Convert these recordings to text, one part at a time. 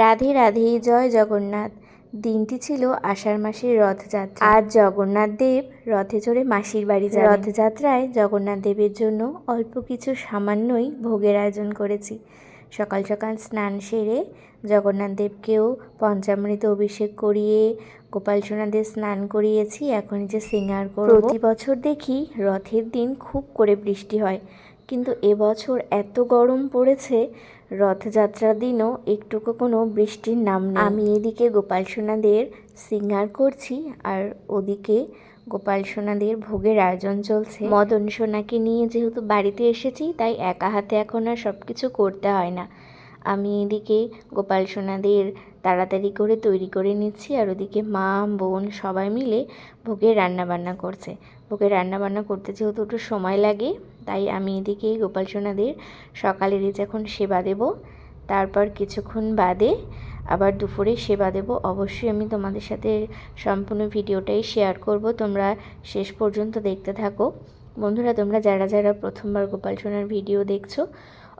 রাধে রাধে, জয় জগন্নাথ। দিনটি ছিল আষাঢ় মাসের রথযাত্রা। আর জগন্নাথ দেব রথে চড়ে মাসির বাড়ি যাবেন। রথযাত্রায় জগন্নাথ দেবের জন্য অল্প কিছু সামান্যই ভোগের আয়োজন করেছি। সকাল সকাল স্নান সেরে জগন্নাথ দেবকেও পঞ্চামৃত অভিষেক করিয়ে, গোপাল সোনাদের স্নান করিয়েছি। এখন যে সিঙ্গার করব, প্রতি বছর দেখি রথের দিন খুব করে বৃষ্টি হয়। কিন্তু এবছর এত গরম পড়েছে, রথযাত্রার দিনও একটুকু কোনো বৃষ্টির নাম নেই। আমি এদিকে গোপাল সোনাদের সিঙ্গার করছি আর ওদিকে গোপাল সোনাদের ভোগের আয়োজন চলছে। মদন সোনাকে নিয়ে যেহেতু বাড়িতে এসেছি, তাই একা হাতে এখন আর সব কিছু করতে হয় না। আমি এদিকে গোপাল সোনাদের তাড়াতাড়ি করে তৈরি করে নিচ্ছি আর ওদিকে মা, বোন সবাই মিলে ভোগের রান্নাবান্না করছে। ভোগের রান্নাবান্না করতে যেহেতু একটু সময় লাগে তাই আমি এদিকে গোপাল সোনাদের সকালের এই যখন সেবা দেব, তারপর কিছুক্ষণ বাদে আবার দুপুরে সেবা দেব। অবশ্যই আমি তোমাদের সাথে সম্পূর্ণ ভিডিওটাই শেয়ার করব। তোমরা শেষ পর্যন্ত দেখতে থাকো। বন্ধুরা, তোমরা যারা যারা প্রথমবার গোপাল সোনার ভিডিও দেখছ,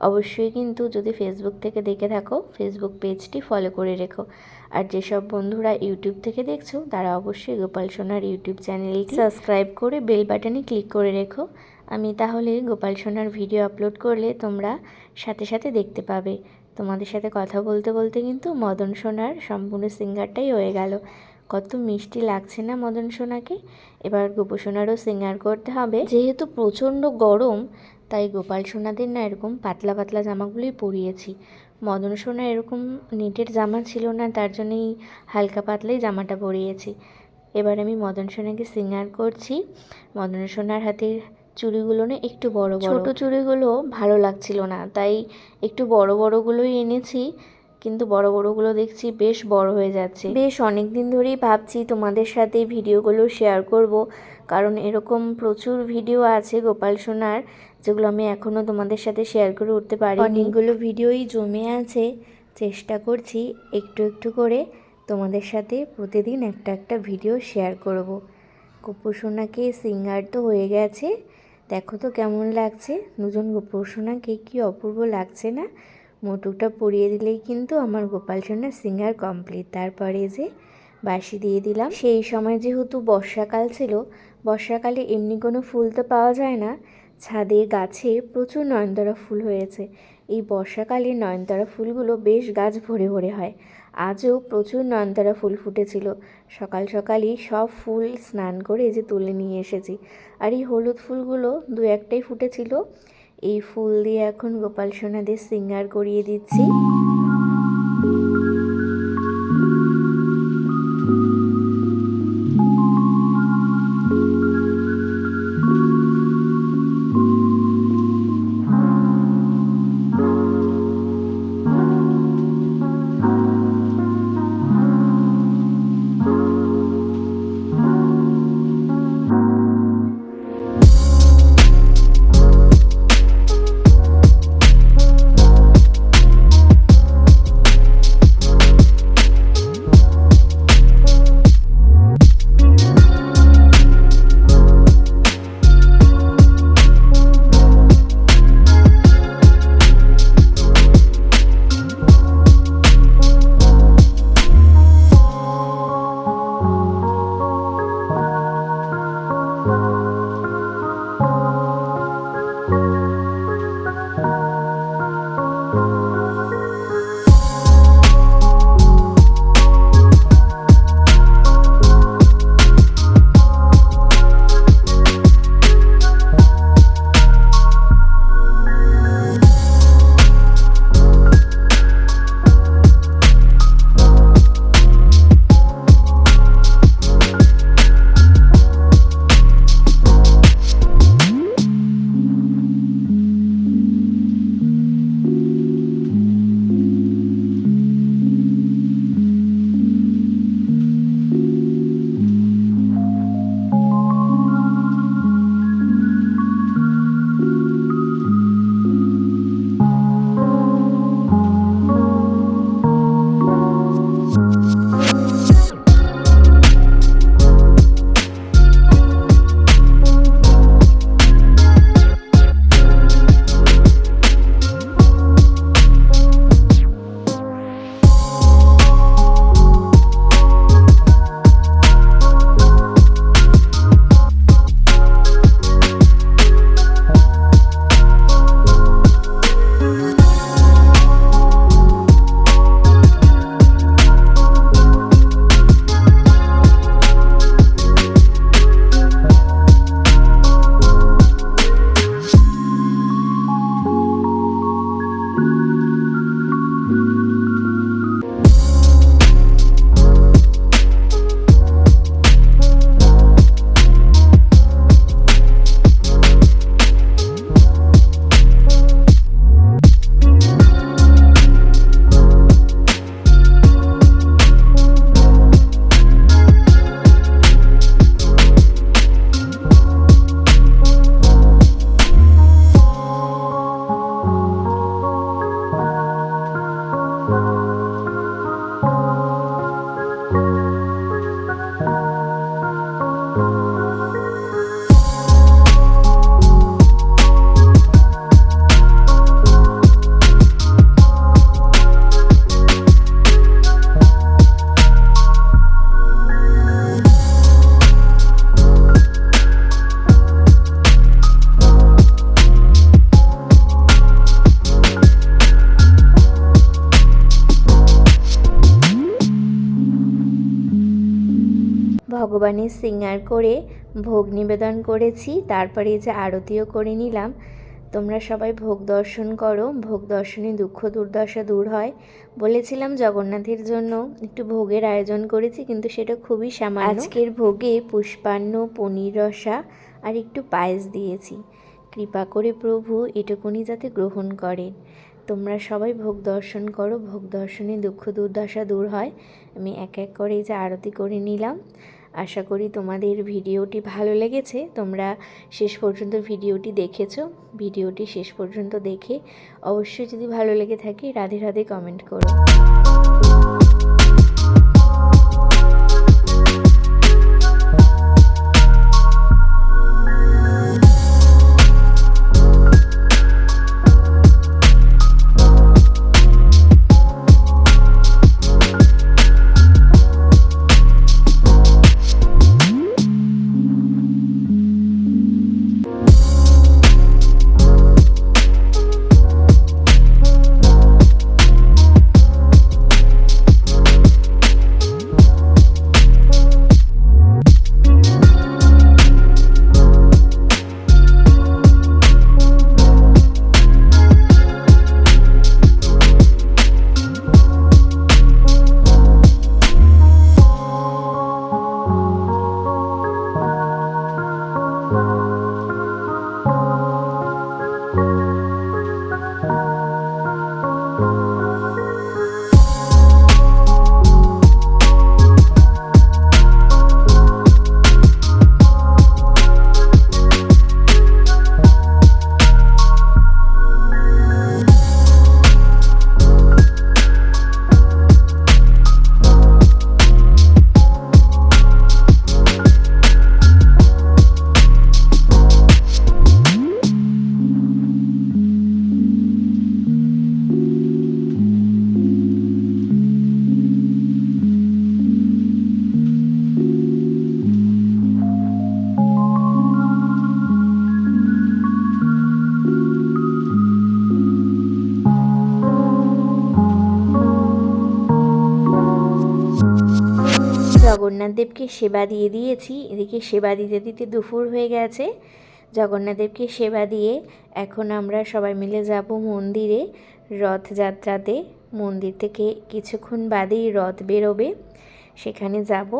অবশ্যই কিন্তু যদি ফেসবুক থেকে দেখে থাকো ফেসবুক পেজটি ফলো করে রেখো। আর যেসব বন্ধুরা ইউটিউব থেকে দেখছ, তারা অবশ্যই গোপাল সোনার ইউটিউব চ্যানেলটি সাবস্ক্রাইব করে বেল বাটনে ক্লিক করে রেখো। আমি তাহলে গোপাল সোনার ভিডিও আপলোড করলে তোমরা সাথে সাথে দেখতে পাবে। তোমাদের সাথে কথা বলতে বলতে কিন্তু মদন সোনার সম্পূর্ণ সিঙ্গারটাই হয়ে গেল। কত মিষ্টি লাগছে না মদন সোনাকে? এবার গোপু সোনারও সিঙ্গার করতে হবে। যেহেতু প্রচণ্ড গরম, তাই গোপাল সোনাদের না এরকম পাতলা পাতলা জামাগুলোই পরিয়েছি। মদন সোনা এরকম নেটের জামা ছিল না, তার জন্যই হালকা পাতলাই জামাটা পরিয়েছি। এবার আমি মদন সোনাকে সিঙ্গার করছি। মদন সোনার হাতের চুড়িগুলো না একটু বড় বড়। ছোট চুড়িগুলো ভালো লাগছিল না তাই একটু বড় বড়গুলোই এনেছি কিন্তু বড় বড়গুলো দেখছি বেশ বড় হয়ে যাচ্ছে। বেশ অনেক দিন ধরেই ভাবছি তোমাদের সাথে ভিডিওগুলো শেয়ার করব কারণ এরকম প্রচুর ভিডিও আছে গোপাল সোনার যেগুলো আমি এখনও তোমাদের সাথে শেয়ার করে উঠতে পারি অনেকগুলো ভিডিওই জমে আছে চেষ্টা করছি একটু একটু করে তোমাদের সাথে প্রতিদিন একটা একটা ভিডিও শেয়ার করব। গোপসোনাকে সিঙ্গার তো হয়ে গেছে দেখো তো কেমন লাগছে? দুজন গোপসোনাকে কি অপূর্ব লাগছে না? মোটুকটা পরিয়ে দিলেই কিন্তু আমার গোপাল সোনার সিঙ্গার কমপ্লিট তারপরে যে বাসি দিয়ে দিলাম। সেই সময় যেহেতু বর্ষাকাল ছিল, বর্ষাকালে এমনি কোনো ফুল তো পাওয়া যায় না। ছাদে গাছে প্রচুর নয়নতারা ফুল হয়েছে। এই বর্ষাকালে নয়নতারা ফুলগুলো বেশ গাছ ভরে ভরে হয়। আজও প্রচুর নয়নতারা ফুল ফুটেছিল। সকাল সকালই সব ফুল স্নান করে যে তুলে নিয়ে এসেছি। আর এই হলুদ ফুলগুলো দু একটাই ফুটেছিল। এই ফুল দিয়ে এখন গোপাল সোনাদের সিঙ্গার করিয়ে দিচ্ছি। ভগবানের সিঙ্গার করে ভোগ নিবেদন করেছি, তারপরে যে আরতিও করে নিলাম। তোমরা সবাই ভোগ দর্শন করো, ভোগ দর্শনে দুঃখ দুর্দশা দূর হয়। বলেছিলাম জগন্নাথের জন্য একটু ভোগের আয়োজন করেছি, কিন্তু সেটা খুবই সামান্য। আজকের ভোগে পুষ্পান্ন পনির রসা আর একটু পায়েস দিয়েছি। কৃপা করে প্রভু এটুকুনি যাতে গ্রহণ করেন। তোমরা সবাই ভোগ দর্শন করো, ভোগ দর্শনে দুঃখ দুর্দশা দূর হয়। আমি এক এক করে এই যে আরতি করে নিলাম। আশা করি তোমাদের ভিডিওটি ভালো লেগেছে। তোমরা শেষ পর্যন্ত ভিডিওটি দেখেছ। ভিডিওটি শেষ পর্যন্ত দেখে অবশ্যই যদি ভালো লেগে থাকে, রাধে রাধে কমেন্ট করো। জগন্নাথ দেবকে সেবা দিয়ে দিয়েছি। এদিকে সেবা দিতে দিতে দুপুর হয়ে গেছে। জগন্নাথদেবকে সেবা দিয়ে এখন আমরা সবাই মিলে যাব মন্দিরে রথযাত্রাতে। মন্দির থেকে কিছুক্ষণ বাদেই রথ বেরোবে। সেখানে যাব।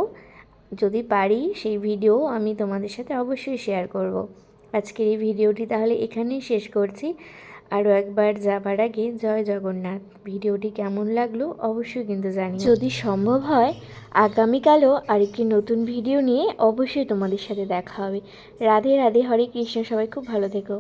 যদি পারি সেই ভিডিও আমি তোমাদের সাথে অবশ্যই শেয়ার করব। আজকের এই ভিডিওটি তাহলে এখানেই শেষ করছি। আরও একবার যাবার আগে জয় জগন্নাথ। ভিডিওটি কেমন লাগল অবশ্যই কিন্তু জানি যদি সম্ভব হয়, আগামীকালও আরেকটি নতুন ভিডিও নিয়ে অবশ্যই তোমাদের সাথে দেখা হবে। রাধে রাধে, হরে কৃষ্ণ, সবাই খুব ভালো থেকো।